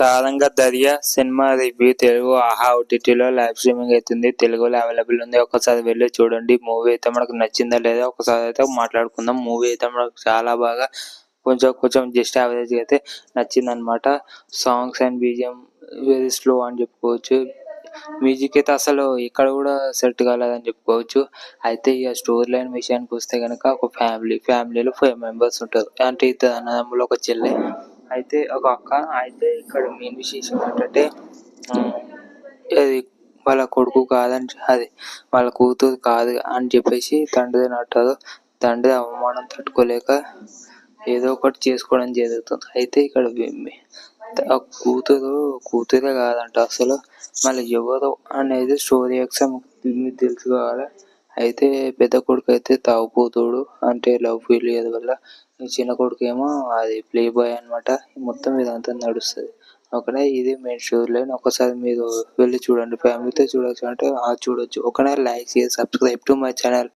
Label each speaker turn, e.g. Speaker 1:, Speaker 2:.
Speaker 1: సారంగా Dariya cinema review Telugu Aha ఓటీటీలో live streaming అవుతుంది. తెలుగులో అవైలబుల్ ఉంది. ఒకసారి వెళ్ళి చూడండి. మూవీ అయితే మనకు నచ్చిందా లేదా ఒకసారి అయితే మాట్లాడుకుందాం. మూవీ అయితే మనకు చాలా బాగా కొంచెం కొంచెం జస్ట్ యావరేజ్ అయితే నచ్చిందనమాట songs and BGM very slow అని చెప్పుకోవచ్చు. మ్యూజిక్ అయితే అసలు ఇక్కడ కూడా సెట్ కాలేదని చెప్పుకోవచ్చు. అయితే ఇక స్టోరీ లైన్ విషయానికి వస్తే కనుక ఒక ఫ్యామిలీ ఫ్యామిలీలో ఫైవ్ మెంబర్స్ ఉంటారు. అంటే ఇద్దరు అన్నదమ్ములు ఒక చెల్లె. అయితే ఒక అక్క అయితే ఇక్కడ మెయిన్ విశేషం ఏంటంటే అది వాళ్ళ కొడుకు కాదని అది వాళ్ళ కూతురు కాదు అని చెప్పేసి తండ్రి అంటారు. తండ్రి అవమానం తట్టుకోలేక ఏదో ఒకటి చేసుకోవడం జరుగుతుంది. అయితే ఇక్కడ ఆ కూతురు కూతురే కాదంట అసలు. మళ్ళీ ఎవరు అనేది స్టోరీ ఎక్సామ్ మీకు తెలుసుకోవాలి. అయితే పెద్ద కొడుకు అయితే తాగుపోతాడు అంటే లవ్ ఫెయిలియర్ వల్ల ఈ చిన్న కొడుకు ఏమో అది ప్లే బాయ్ అనమాట మొత్తం ఇదంతా నడుస్తుంది. ఒకనే ఇది మెయిన్ స్టోరీ లైన్. ఒకసారి మీరు వెళ్ళి చూడండి. ఫ్యామిలీతో చూడొచ్చు అంటే ఆ చూడొచ్చు. ఒకనే లైక్ చేసి సబ్స్క్రైబ్ టు మై ఛానల్.